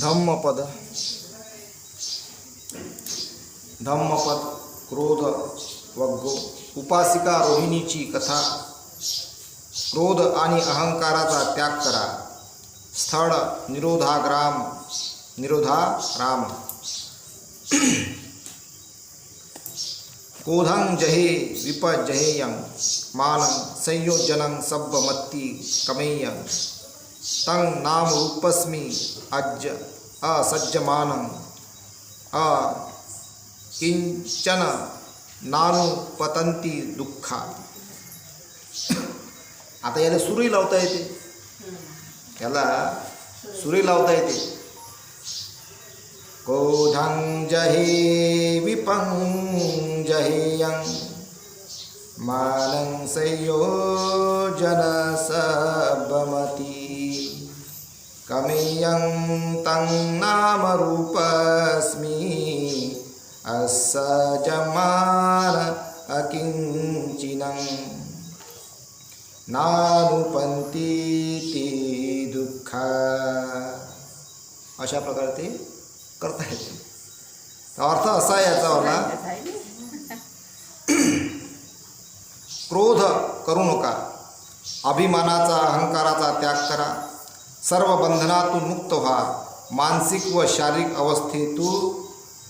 धम्मपद। धम्मपद, क्रोध, वग्गो। उपासिका रोहिणीची कथा। क्रोध आणि अहंकाराचा त्याग करा। स्थळ, निरोधाग्राम निरोधा राम क्रोधं जहे, विपजहेयं। मानं संयोजनं सब्बमत्ति कमेयं। तं नाम रूपस्मि अज्ज असज्जमानं। अ किंचन नानुपतंती दुःखा। आता याला सुरी लावता येते। याला सुरी लावता येते। क्रोधं जहे विपं जहेयं मानं संयोजन सबमती कमेयं तं नामरूपस्मि। असजमान अकिंचिनं नानुपंती ती दुःखा। अशा प्रकारे ते करता येते अर्थ असा याचा वाला क्रोध करू नका. अभिमानाचा अहंकाराचा त्याग करा. सर्व बंधनातून मुक्त व्हा. मानसिक व शारीरिक अवस्थेतून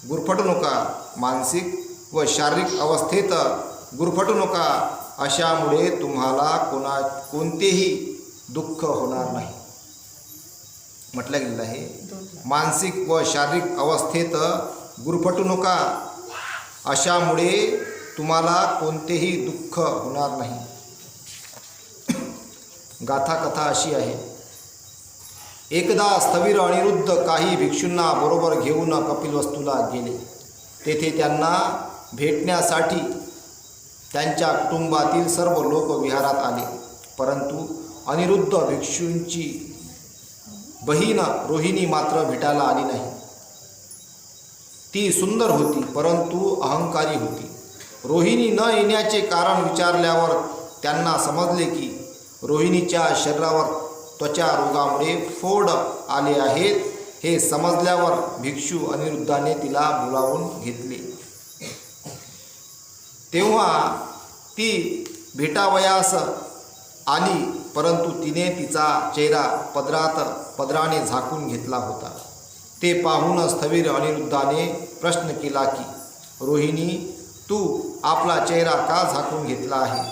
गुरफटू नका. मानसिक व शारीरिक अवस्थेत गुरफटू नका. अशामुळे तुम्हाला कोणा कोणतेही दुःख होणार नाही. म्हटलं गेलेलं आहे. मानसिक व शारीरिक अवस्थेत गुरफटू नका. अशामुळे तुम्हाला कोणतेही दुःख होणार नाही. गाथा कथा अशी आहे. एकदा स्थवीर अनिरुद्ध काही भिक्षूंना बरोबर घेऊन कपिलवस्तूला गेले. तेथे त्यांना भेटण्यासाठी त्यांच्या कुटुंबातील सर्व लोक विहारात आले. परंतु अनिरुद्ध भिक्षूंची बहीण रोहिणी मात्र भेटायला आली नाही. ती सुंदर होती परंतु अहंकारी होती. रोहिणी न येण्याचे कारण विचारल्यावर त्यांना समजले की रोहिणीच्या शरीरावर त्वचा रोगामुळे फोड आले आहेत. हे समजल्यावर भिक्षू अनिरुद्धाने तिला बोलावून घेतले. तेव्हा ती भेटावयास आली परंतु तिने तिचा चेहरा पदरात पदराने झाकून घेतला होता. ते पाहून स्थवीर अनिरुद्धाने प्रश्न केला की रोहिणी तू आपला चेहरा का झाकून घेतला आहे?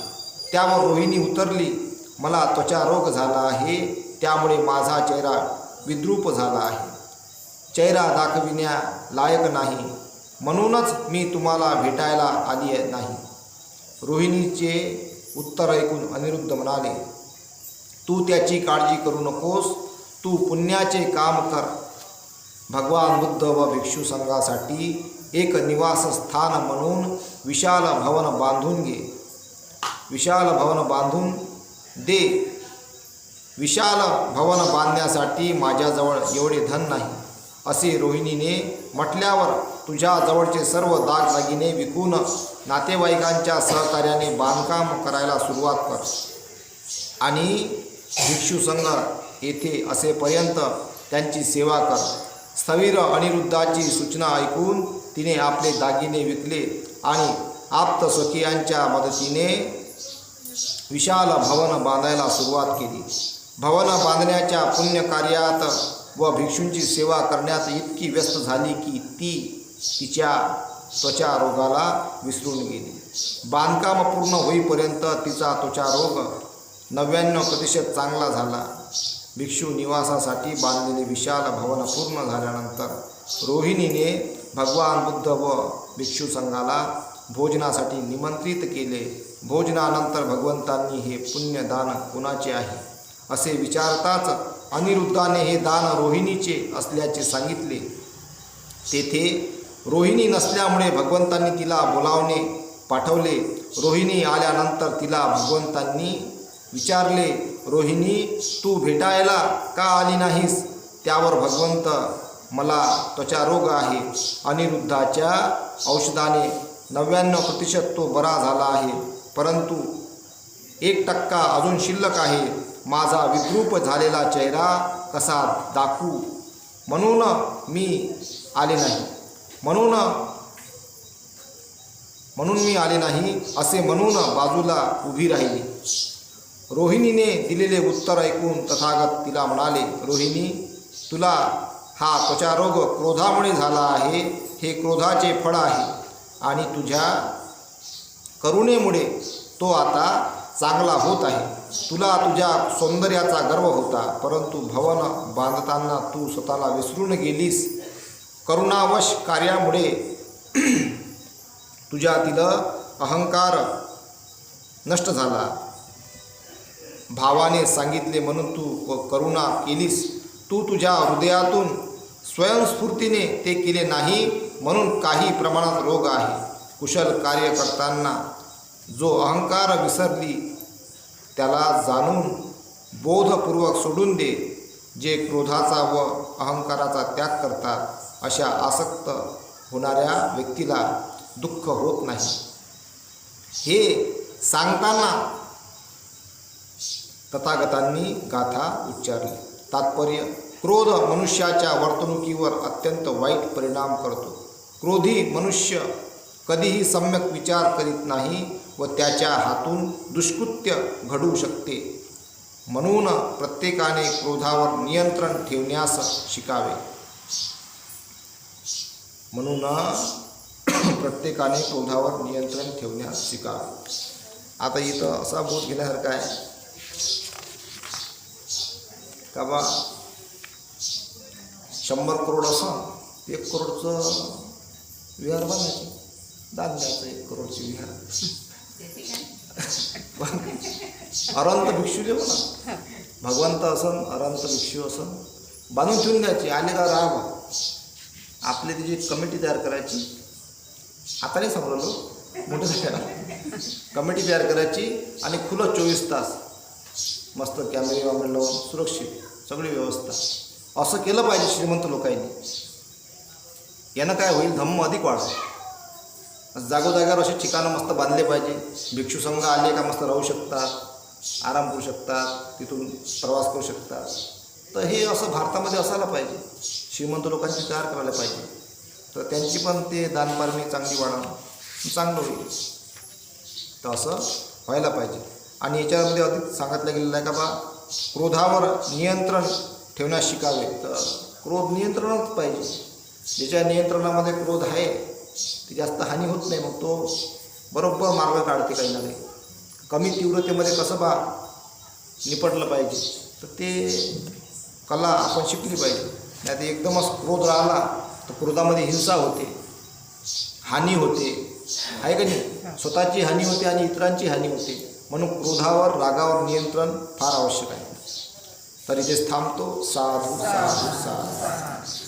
त्यावर रोहिणी उतरली. मला त्वचारोग झाला आहे त्यामुळे माझा चेहरा विद्रूप झाला आहे. चेहरा दाखविण्या लायक नाही. म्हणूनच मी तुम्हाला भेटायला आली नाही. रोहिणीचे उत्तर ऐकून अनिरुद्ध म्हणाले तू त्याची काळजी करू नकोस. तू पुण्याचे काम कर. भगवान बुद्ध व भिक्षू संघासाठी एक निवासस्थान म्हणून विशाल भवन बांधून घे. विशाल भवन बांधून दे. विशाल भवन बांधण्यासाठी माझ्याजवळ एवढे धन नाही. असे रोहिणीने म्हटल्यावर तुझ्याजवळचे सर्व दागदागिने विकून नातेवाईकांच्या सहकार्याने बांधकाम करायला सुरुवात कर. आणि भिक्षुसंघ येथे असेपर्यंत त्यांची सेवा कर. स्थविर अनिरुद्धाची सूचना ऐकून तिने आपले दागिने विकले आणि आप्तस्वकीयांच्या मदतीने विशाल भवन बांधायला सुरुवात केली. भवन बांधण्याच्या पुण्यकार्यात व भिक्षूंची सेवा करण्यात इतकी व्यस्त झाली की ती तिच्या त्वचा रोगाला विसरून गेली. बांधकाम पूर्ण होईपर्यंत तिचा त्वचा रोग नव्याण्णव प्रतिशत चांगला झाला. भिक्षू निवासासाठी बांधलेले विशाल भवन पूर्ण झाल्यानंतर रोहिणीने भगवान बुद्ध व भिक्षू संघाला भोजनासाठी निमंत्रित केले. भोजनानंतर भगवंतांनी हे पुण्यदान कुणाचे आहे? असे विचारताच अनिरुद्धाने हे दान रोहिणीचे असल्याचे सांगितले. तेथे रोहिणी नसल्यामुळे भगवंतांनी तिला बोलावणे पाठवले. रोहिणी आल्यानंतर तिला भगवंतांनी विचारले रोहिणी तू भेटायला का आली नाहीस? त्यावर भगवंत मला त्वचारोग आहे. अनिरुद्धाच्या औषधाने नव्याण्णव प्रतिशत तो बरा झाला आहे. परंतु एक टक्का अजून शिल्लक आहे. माझा विद्रूप झालेला चेहरा कसा दाखवू? म्हणून मी आले नाही. म्हणून म्हणून मी आले नाही असे म्हणून बाजूला उभी राहिली. रोहिणीने दिलेले उत्तर ऐकून तथागत तिला म्हणाले रोहिणी तुला हा त्वचारोग क्रोधामुळे झाला आहे. हे क्रोधाचे फळ आहे. आणि तुझ्या करुणेमुळे तो आता चांगला होत आहे. तुला तुझ्या सौंदर्याचा गर्व होता परंतु भवन बांधताना तू स्वतःला विसरून गेलीस. करुणावश कार्यामुळे तुझ्यातील अहंकार नष्ट झाला. भावाने सांगितले म्हणून तू करुणा केलीस. तू तुझ्या हृदयातून स्वयंस्फूर्तीने ते केले नाही. म्हणून काही प्रमाणात रोग आहे. कुशल कार्य करताना जो अहंकार विसरली त्याला जाणून बोधपूर्वक सोडून दे जे क्रोधाचा व अहंकाराचा त्याग करतात अशा आसक्त होणाऱ्या व्यक्तीला दुःख होत नाही. हे सांगताना तथागतांनी गाथा उच्चारली. तात्पर्य क्रोध मनुष्याच्या वर्तणुकीवर अत्यंत वाईट परिणाम करतो. क्रोधी मनुष्य कधीही सम्यक विचार करीत नाही व त्याच्या हातून दुष्कृत्य घडू शकते. म्हणून प्रत्येकाने क्रोधावर नियंत्रण ठेवण्यास शिकावे. म्हणून प्रत्येकाने क्रोधावर नियंत्रण ठेवण्यास शिकावे. आता इथं असा बोध घेण्यासारखा आहे. का बा? शंभर करोड असं एक करोडचं विहार बांधायचे दान द्यायचं एक करोडचे विहार. अरांत भिक्षू जे म्हणा भगवंत असन अरांत भिक्षू असन. बांधून ठेवून द्यायची. आले का राहा आपली त्याची कमिटी तयार करायची आता नाही समजलो मोठं झालं. कमिटी तयार करायची आणि खुलं चोवीस तास. मस्त कॅमेरे वॅमेरे लावून सुरक्षित. सगळी व्यवस्था. असं केलं पाहिजे श्रीमंत लोकांनी. यानं काय होईल? धम्म अधिक वाढेल. जागोजाग्यावर असे ठिकाणं मस्त बांधले पाहिजे. भिक्षू संघ आले का मस्त राहू शकतात. आराम करू शकतात. तिथून प्रवास करू शकतात. तर हे असं भारतामध्ये असायला पाहिजे. श्रीमंत लोकांची तयार करायला पाहिजे. तर त्यांची पण ते दानपारणी चांगली वाढावं. चांगलं होईल. तर असं व्हायला पाहिजे. आणि याच्यामध्ये अधिक सांगितलं गेलेलं आहे का बा क्रोधावर नियंत्रण ठेवण्यास शिकावे. तर क्रोध नियंत्रणात पाहिजे. ज्याच्या नियंत्रणामध्ये क्रोध आहे ती जास्त हानी होत नाही मग तो बरोबर मार्ग काढते काही ना काही. कमी तीव्रतेमध्ये कसं बा निपटलं पाहिजे तर ते कला आपण शिकली पाहिजे. नाही तर एकदमच क्रोध राहिला तर क्रोधामध्ये हिंसा होते हानी होते. आहे का नाही? स्वतःची हानी होते आणि इतरांची हानी होते. म्हणून क्रोधावर रागावर नियंत्रण फार आवश्यक आहे. तर इथेच थांबतो. साधू साधू साधू.